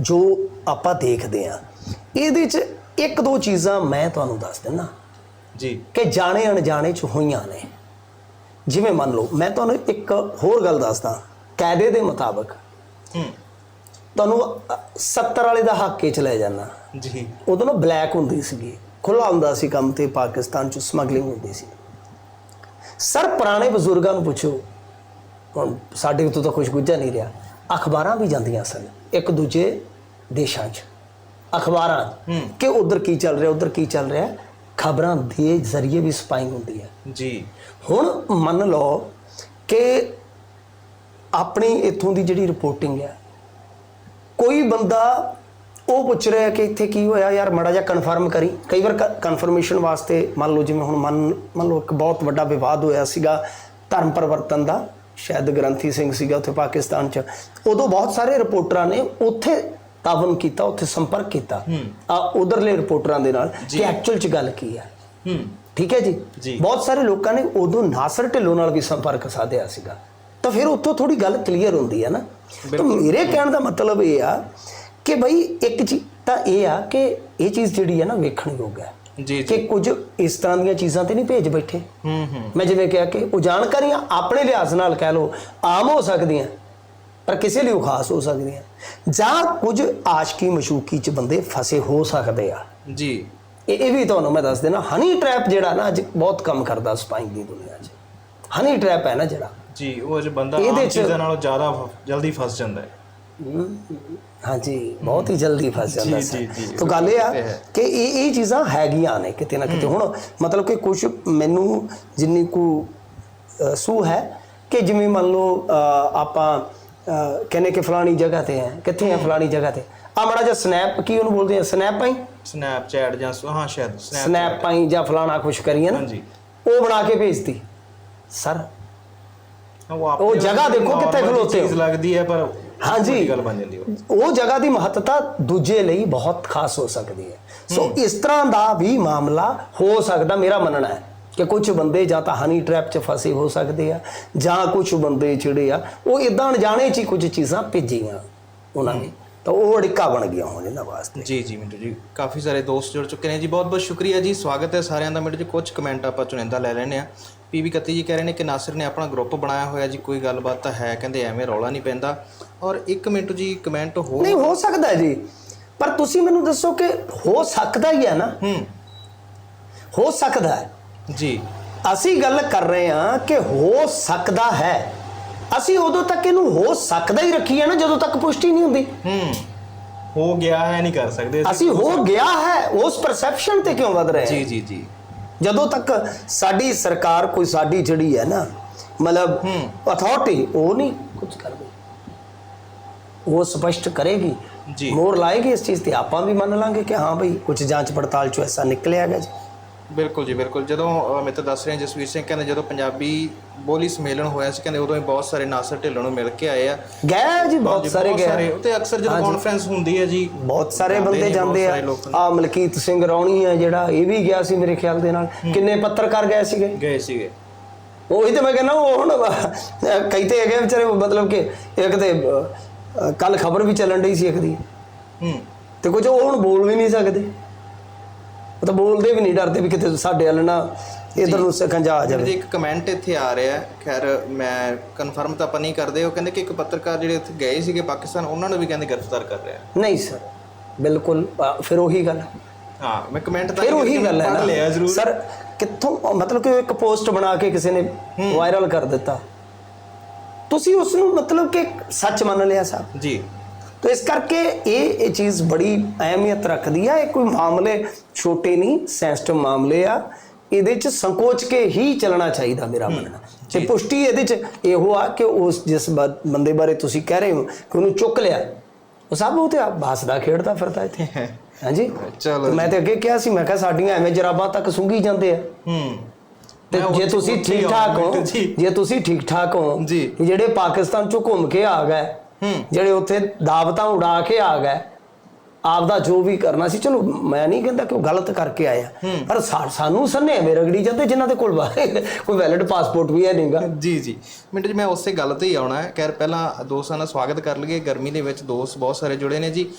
ਜੋ ਆਪਾਂ ਦੇਖਦੇ ਆ ਇਹਦੇ 'ਚ ਇੱਕ ਦੋ ਚੀਜ਼ਾਂ ਮੈਂ ਤੁਹਾਨੂੰ ਦੱਸ ਦਿੰਦਾ। ਜੀ। ਕਿ ਜਾਣੇ ਅਣਜਾਣੇ 'ਚ ਹੋਈਆਂ ਨੇ। ਜਿਵੇਂ ਮੰਨ ਲਓ ਮੈਂ ਤੁਹਾਨੂੰ ਇੱਕ ਹੋਰ ਗੱਲ ਦੱਸਦਾ ਕਾਇਦੇ ਦੇ ਮੁਤਾਬਕ। ਹੂੰ। ਤੁਹਾਨੂੰ ਅ, 70 ਵਾਲੇ ਦਾ ਹੱਕ 'ਚ ਲੈ ਜਾਣਾ ਜੀ। ਉਦੋਂ ਨਾ ਬਲੈਕ ਹੁੰਦੀ ਸੀਗੀ। ਖੁੱਲਾ ਹੁੰਦਾ ਸੀ ਕੰਮ ਤੇ ਪਾਕਿਸਤਾਨ 'ਚ ਸਮਗਲਿੰਗ ਹੁੰਦੀ ਸੀ। ਸਰ ਪੁਰਾਣੇ ਬਜ਼ੁਰਗਾਂ ਨੂੰ ਪੁੱਛੋ। ਹੁਣ ਸਾਡੇ ਉੱਤੋਂ ਤਾਂ ਕੁਝ ਗੁੱਝਾ ਨਹੀਂ ਰਿਹਾ। ਅਖਬਾਰਾਂ ਵੀ ਜਾਂਦੀਆਂ ਸਨ ਇੱਕ ਦੂਜੇ ਦੇਸ਼ਾਂ 'ਚ। ਅਖਬਾਰਾਂ। ਕਿ ਉਧਰ ਕੀ ਚੱਲ ਰਿਹਾ ਉਧਰ ਕੀ ਚੱਲ ਰਿਹਾ ਖਬਰਾਂ ਦੇ ਜ਼ਰੀਏ ਵੀ ਸਪਾਈਂਗ ਹੁੰਦੀ ਹੈ। ਜੀ। ਹੁਣ ਮੰਨ ਲਓ ਕਿ ਆਪਣੀ ਇੱਥੋਂ ਦੀ ਜਿਹੜੀ ਰਿਪੋਰਟਿੰਗ ਹੈ ਕੋਈ ਬੰਦਾ ਉਹ ਪੁੱਛ ਰਿਹਾ ਕਿ ਇੱਥੇ ਕੀ ਹੋਇਆ ਯਾਰ ਮੜਾ ਜਿਹਾ ਕਨਫਰਮ ਕਰੀ। ਕਈ ਵਾਰ ਕਨਫਰਮੇਸ਼ਨ ਵਾਸਤੇ ਮੰਨ ਲਓ ਜਿਵੇਂ ਹੁਣ ਮੰਨ ਮੰਨ ਲਓ ਇੱਕ ਬਹੁਤ ਵੱਡਾ ਵਿਵਾਦ ਹੋਇਆ ਸੀਗਾ ਧਰਮ ਪਰਿਵਰਤਨ ਦਾ ਸ਼ਾਇਦ ਗ੍ਰੰਥੀ ਸਿੰਘ ਸੀਗਾ ਉੱਥੇ ਪਾਕਿਸਤਾਨ 'ਚ। ਉਦੋਂ ਬਹੁਤ ਸਾਰੇ ਰਿਪੋਰਟਰਾਂ ਨੇ ਉੱਥੇ ਤਾਵਨ ਕੀਤਾ ਉੱਥੇ ਸੰਪਰਕ ਕੀਤਾ। ਆ ਉਧਰਲੇ ਰਿਪੋਰਟਰਾਂ ਦੇ ਨਾਲ ਕਿ ਐਕਚੁਅਲ 'ਚ ਗੱਲ ਕੀ ਹੈ। ਹੂੰ। ਠੀਕ ਹੈ ਜੀ? ਜੀ। ਬਹੁਤ ਸਾਰੇ ਲੋਕਾਂ ਨੇ ਉਦੋਂ ਨਾਸਰ ਢਿੱਲੋਂ ਨਾਲ ਵੀ ਸੰਪਰਕ ਸਾਧਿਆ ਸੀਗਾ। ਤਾਂ ਫਿਰ ਉੱਥੋਂ ਥੋੜੀ ਗੱਲ ਕਲੀਅਰ ਹੁੰਦੀ ਹੈ ਨਾ। ਤਾਂ ਮੇਰੇ ਕਹਿਣ ਦਾ ਮਤਲਬ ਇਹ ਆ ਕਿ ਬਈ ਇੱਕ ਚੀਜ਼ ਤਾਂ ਇਹ ਆ ਕਿ ਇਹ ਚੀਜ਼ ਜਿਹੜੀ ਹੈ ਨਾ ਵੇਖਣ ਯੋਗ ਹੈ। ਜੀ ਕਿ ਕੁਝ ਇਸ ਤਰ੍ਹਾਂ ਦੀਆਂ ਚੀਜ਼ਾਂ ਤੇ ਨਹੀਂ ਭੇਜ ਬੈਠੇ। ਹੂੰ ਹੂੰ। ਮੈਂ ਜਿਵੇਂ ਕਿਹਾ ਕਿ ਉਹ ਜਾਣਕਾਰੀਆਂ ਆਪਣੇ ਲਿਹਾਜ਼ ਨਾਲ ਕਹਿ ਲਓ ਆਮ ਹੋ ਸਕਦੀਆਂ ਪਰ ਕਿਸੇ ਲਈ ਖਾਸ ਹੋ ਸਕਦੀਆਂ। ਜਾਂ ਕੁਝ ਆਸ਼ਕੀ ਮਸ਼ੂਕੀ ਚ ਬੰਦੇ ਫਸੇ ਹੋ ਸਕਦੇ ਆ। ਜੀ। ਇਹ ਇਹ ਵੀ ਤੁਹਾਨੂੰ ਮੈਂ ਦੱਸ ਦੇਣਾ ਹਨੀ ਟ੍ਰੈਪ ਜਿਹੜਾ ਨਾ ਅੱਜ ਬਹੁਤ ਕੰਮ ਕਰਦਾ ਸਪਾਈਂਗ ਦੀ ਦੁਨੀਆ 'ਚ। ਹਨੀ ਟ੍ਰੈਪ ਹੈ ਨਾ ਜਿਹੜਾ। ਜੀ ਉਹ ਜੇ ਬੰਦਾ ਇਹਦੇ ਆਮ ਚੀਜ਼ਾਂ ਨਾਲੋਂ ਜ਼ਿਆਦਾ ਜਲਦੀ ਫਸ ਜਾਂਦਾ ਹੈ। ਹਾਂਜੀ ਬਹੁਤ ਹੀ ਜਲਦੀ ਫਸ ਜਾਂਦਾ ਜੀ, ਸੀ ਜੀ, ਜੀ। ਤਾਂ ਗੱਲ ਇਹ ਆ। ਕਿ ਇਹ ਇਹ ਚੀਜ਼ਾਂ ਹੈਗੀਆਂ ਨੇ ਕਿਤੇ ਨਾ ਕਿਤੇ। ਹੁਣ ਮਤਲਬ ਕਿ ਕੁਝ ਮੈਨੂੰ ਜਿੰਨੀ ਕੁ ਸੂ ਹੈ ਕਿ ਜਿਵੇਂ ਮੰਨ ਲਓ ਆਪਾਂ ਅ, ਕਹਿੰਦੇ ਕਿ ਫਲਾਣੀ ਜਗ੍ਹਾ ਤੇ ਹੈ। ਕਿੱਥੇ ਹੈ ਫਲਾਣੀ ਜਗ੍ਹਾ ਤੇ? ਆ ਮੜਾ ਜਿਹਾ ਸਨੈਪ ਕੀ ਉਹਨੂੰ ਬੋਲਦੇ ਆ? ਸਨੈਪ ਆਈ? ਸਨੈਪਚੈਟ ਜਾਂ ਸ- ਹਾਂ ਸ਼ਾਇਦ ਸਨੈਪ ਆਈ ਜਾਂ ਫਲਾਣਾ ਕੁਝ ਕਰੀਏ ਨਾ। ਹਾਂਜੀ। ਉਹ ਬਣਾ ਕੇ ਭੇਜਤੀ। ਸਰ ਉਹ ਜਗ੍ਹਾ ਦੇਖੋ ਕਿੱਥੇ ਖਲੋਤੇ ਹੋ। ਚੀਜ਼ ਲੱਗਦੀ ਹੈ ਪਰ ਹਾਂਜੀ। ਗੱਲ ਬਣ ਜਾਂਦੀ ਉਹ ਉਹ ਜਗ੍ਹਾ ਦੀ ਮਹੱਤਤਾ ਦੂਜੇ ਲਈ ਬਹੁਤ ਖਾਸ ਹੋ ਸਕਦੀ ਹੈ। ਸੋ ਇਸ ਤਰ੍ਹਾਂ ਦਾ ਵੀ ਮਾਮਲਾ ਹੋ ਸਕਦਾ ਮੇਰਾ ਮੰਨਣਾ ਹੈ ਕਿ ਕੁਝ ਬੰਦੇ ਜਾਂ ਤਾਂ ਹਨੀ ਟ੍ਰੈਪ 'ਚ ਫਸੇ ਹੋ ਸਕਦੇ ਆ ਜਾਂ ਕੁਝ ਬੰਦੇ ਜਿਹੜੇ ਆ ਉਹ ਇਦਾਂ ਅਣਜਾਣੇ 'ਚ ਹੀ ਕੁਝ ਚੀਜ਼ਾਂ ਭੇਜੀਆਂ ਉਹਨਾਂ ਨੇ ਤਾਂ ਉਹ ਅੜਿੱਕਾ ਬਣ ਗਿਆ ਹੁਣ ਇਹਨਾਂ ਵਾਸਤੇ। ਜੀ ਜੀ ਮਿੰਟੂ ਜੀ ਕਾਫੀ ਸਾਰੇ ਦੋਸਤ ਜੁੜ ਚੁੱਕੇ ਨੇ ਜੀ। ਬਹੁਤ ਬਹੁਤ ਸ਼ੁਕਰੀਆ ਜੀ। ਸਵਾਗਤ ਹੈ ਸਾਰਿਆਂ ਦਾ। ਮਿੰਟੂ ਜੀ ਕੁਝ ਕਮੈਂਟ ਆਪਾਂ ਚੁਣਿੰਦਾ ਲੈ ਲੈਣੇ ਆ ਪੀਵੀ ਕੱਤੀ ਜੀ ਕਹਿ ਰਹੇ ਨੇ ਕਿ ਨਾਸਿਰ ਨੇ ਆਪਣਾ ਗਰੁੱਪ ਬਣਾਇਆ ਹੋਇਆ ਜੀ। ਕੋਈ ਗੱਲਬਾਤ ਤਾਂ ਹੈ ਕਹਿੰਦੇ ਐਵੇਂ ਰੌਲਾ ਨਹੀਂ ਪੈਂਦਾ। ਔਰ ਇੱਕ ਮਿੰਟੂ ਜੀ ਕਮੈਂਟ ਹੋ ਨਹੀਂ ਹੋ ਸਕਦਾ ਜੀ। ਪਰ ਤੁਸੀਂ ਮੈਨੂੰ ਦੱਸੋ ਕਿ ਹੋ ਸਕਦਾ ਹੀ ਹੈ ਨਾ? ਹੂੰ। ਹੋ ਸਕਦਾ ਹੈ। ਜੀ। ਅਸੀਂ ਗੱਲ ਕਰ ਰਹੇ ਹਾਂ ਕਿ ਹੋ ਸਕਦਾ ਹੈ। ਅਸੀਂ ਉਦੋਂ ਤੱਕ ਇਹਨੂੰ ਹੋ ਸਕਦਾ ਹੀ ਰੱਖੀ ਹੈ ਨਾ ਜਦੋਂ ਤੱਕ ਪੁਸ਼ਟੀ ਨਹੀਂ ਹੁੰਦੀ। ਹੂੰ ਹੋ ਗਿਆ ਹੈ ਨਹੀਂ ਕਰ ਸਕਦੇ ਅਸੀਂ। ਹੋ ਗਿਆ ਹੈ ਉਸ ਪਰਸੈਪਸ਼ਨ ਤੇ ਕਿਉਂ ਵਧ ਰਹੇ ਜੀ ਜੀ ਜੀ। ਜਦੋਂ ਤੱਕ ਸਾਡੀ ਸਰਕਾਰ ਕੋਈ ਸਾਡੀ ਜਿਹੜੀ ਹੈ ਨਾ ਮਤਲਬ ਅਥਾਰਟੀ ਉਹ ਨਹੀਂ ਕੁਝ ਕਰਦੀ। ਉਹ ਸਪਸ਼ਟ ਕਰੇਗੀ। ਜੀ। ਮੋਰ ਲਾਏਗੀ ਇਸ ਚੀਜ਼ ਤੇ ਆਪਾਂ ਵੀ ਮੰਨ ਲਾਂਗੇ ਕਿ ਹਾਂ ਭਈ ਕੁਝ ਜਾਂਚ ਪੜਤਾਲ ਚੋਂ ਐਸਾ ਨਿਕਲਿਆ ਗਿਆ ਜੀ। ਬਿਲਕੁਲ ਜੀ ਬਿਲਕੁਲ। ਜਦੋਂ ਮੈਂ ਤਾਂ ਦੱਸ ਰਿਹਾ ਜਸਵੀਰ ਸਿੰਘ ਕਹਿੰਦੇ ਜਦੋਂ ਪੰਜਾਬੀ ਬੋਲੀ ਸੰਮੇਲਨ ਹੋਇਆ ਸੀ ਕਹਿੰਦੇ ਉਦੋਂ ਹੀ ਬਹੁਤ ਸਾਰੇ ਨਾਸਰ ਢਿੱਲੋਂ ਨੂੰ ਮਿਲ ਕੇ ਆਏ ਆ। ਗਏ ਜੀ ਬਹੁਤ ਸਾਰੇ ਗਏ ਉੱਤੇ ਅਕਸਰ ਜਦੋਂ ਕਾਨਫਰੰਸ ਹੁੰਦੀ ਹੈ ਜੀ ਬਹੁਤ ਸਾਰੇ ਬੰਦੇ ਜਾਂਦੇ ਆ। ਆ ਮਲਕੀਤ ਸਿੰਘ ਰੌਣੀ ਹੈ ਜਿਹੜਾ ਇਹ ਵੀ ਗਿਆ ਸੀ ਮੇਰੇ ਖਿਆਲ ਦੇ ਨਾਲ। ਕਿੰਨੇ ਪੱਤਰਕਾਰ ਗਏ ਸੀਗੇ? ਗਏ ਸੀਗੇ। ਉਹੀ ਤੇ ਮੈਂ ਕਹਿੰਦਾ ਉਹ ਹੁਣ ਕਈ ਤੇ ਹੈਗੇ ਵਿਚਾਰੇ ਮਤਲਬ ਕਿ ਇੱਕ ਤੇ ਕੱਲ ਖਬਰ ਵੀ ਚੱਲਣ ਡਈ ਸੀ ਇੱਕ ਦੀ। ਹੂੰ। ਤੇ ਕੁਝ ਉਹ ਹੁਣ ਬੋਲ ਵੀ ਨਹੀਂ ਸਕਦੇ। ਉਹ ਤਾਂ ਬੋਲਦੇ ਵੀ ਨਹੀਂ ਡਰਦੇ ਵੀ ਕਿਤੇ ਸਾਡੇ ਵੱਲ ਨਾ ਇਧਰ ਨੂੰ ਸਕੰਜਾ ਆ ਜੀ ਜਾਵੇ। ਇੱਕ ਕਮੈਂਟ ਇੱਥੇ ਆ ਰਿਹਾ। ਖੈਰ ਮੈਂ ਕਨਫਰਮ ਤਾਂ ਆਪਾਂ ਨਹੀਂ ਕਰਦੇ। ਉਹ ਕਹਿੰਦੇ ਕਿ ਇੱਕ ਪੱਤਰਕਾਰ ਜਿਹੜੇ ਉੱਥੇ ਗਏ ਸੀਗੇ ਪਾਕਿਸਤਾਨ ਉਹਨਾਂ ਨੂੰ ਵੀ ਕਹਿੰਦੇ ਗ੍ਰਿਫਤਾਰ ਕਰ ਰਿਹਾ। ਨਹੀਂ ਸਰ ਬਿਲਕੁਲ ਫਿਰ ਉਹੀ ਗੱਲ ਹੈ। ਮੈਂ ਕਮੈਂਟ ਤਾਂ ਫਿਰ ਉਹੀ ਗੱਲ ਹੈ ਨਾ। ਸਰ ਕਿੱਥੋਂ ਮਤਲਬ ਕਿ ਇੱਕ ਪੋਸਟ ਬਣਾ ਕੇ ਕਿਸੇ ਨੇ ਵਾਇਰਲ ਕਰ ਦਿੱਤਾ। ਤੁਸੀਂ ਉਸ ਨੂੰ ਮਤਲਬ ਕਿ ਸੱਚ ਮੰਨ ਲਿਆ ਸਾਹਿਬ ਜੀ। ਤੋ ਇਸ ਕਰਕੇ ਇਹ ਇਹ ਚੀਜ਼ ਬੜੀ ਅਹਿਮੀਅਤ ਰੱਖਦੀ ਆ ਇਹ ਕੋਈ ਮਾਮਲੇ ਛੋਟੇ ਨਹੀਂ ਸੈਂਸਿਟਿਵ ਮਾਮਲੇ ਆ ਇਹਦੇ ਚ ਸੰਕੋਚ ਕੇ ਹੀ ਚੱਲਣਾ ਚਾਹੀਦਾ ਮੇਰਾ ਮੰਨਣਾ ਤੇ ਪੁਸ਼ਟੀ ਇਹਦੇ ਚ ਇਹੋ ਆ ਕਿ ਉਸ ਜਿਸ ਬੰਦੇ ਬਾਰੇ ਤੁਸੀਂ ਕਹਿ ਰਹੇ ਹੋ ਕਿ ਉਹਨੂੰ ਚੁੱਕ ਲਿਆ ਉਹ ਸਭ ਉਹ ਤੇ ਆ ਹੱਸਦਾ ਖੇਡਦਾ ਫਿਰਦਾ ਇੱਥੇ ਹਾਂਜੀ ਚਲੋ ਮੈਂ ਤੇ ਅੱਗੇ ਕਿਹਾ ਸੀ ਮੈਂ ਕਿਹਾ ਸਾਡੀਆਂ ਐਵੇਂ ਜਰਾਬਾਂ ਤੱਕ ਸੁੰਘੀ ਜਾਂਦੇ ਆ ਹੂੰ ਤੇ ਜੇ ਤੁਸੀਂ ਠੀਕ ਠਾਕ ਹੋ ਜੀ। ਤੁਸੀਂ ਠੀਕ ਠਾਕ ਹੋ। ਜਿਹੜੇ ਪਾਕਿਸਤਾਨ ਚੋਂ ਘੁੰਮ ਕੇ ਆ ਗਏ। ਜਿਹੜੇ ਉੱਥੇ ਦਾਵਤਾਂ ਉਡਾ ਕੇ ਆ ਗਏ ਆਪਦਾ ਜੋ ਵੀ ਕਰਨਾ ਸੀ ਚਲੋ ਮੈਂ ਨਹੀਂ ਕਹਿੰਦਾ ਕਿ ਉਹ ਗਲਤ ਕਰਕੇ ਆਇਆ ਪਰ ਸਾਨੂੰ ਸੰਨੇ ਐਵੇਂ ਰਗੜੀ ਜਾਂਦੇ ਜਿਨ੍ਹਾਂ ਦੇ ਕੋਲ ਕੋਈ ਵੈਲਿਡ ਪਾਸਪੋਰਟ ਵੀ ਹੈ ਨਹੀਂਗਾ ਜੀ ਜੀ। ਮਿੰਟ ਜੀ ਮੈਂ ਉਸੇ ਗੱਲ ਤੇ ਹੀ ਆਉਣਾ ਹੈ। ਖੈਰ ਪਹਿਲਾਂ ਦੋਸਤਾਂ ਦਾ ਸਵਾਗਤ ਕਰ ਲਈਏ। ਗਰਮੀ ਦੇ ਵਿੱਚ ਦੋਸਤ ਬਹੁਤ ਸਾਰੇ ਜੁੜੇ ਨੇ ਜੀ।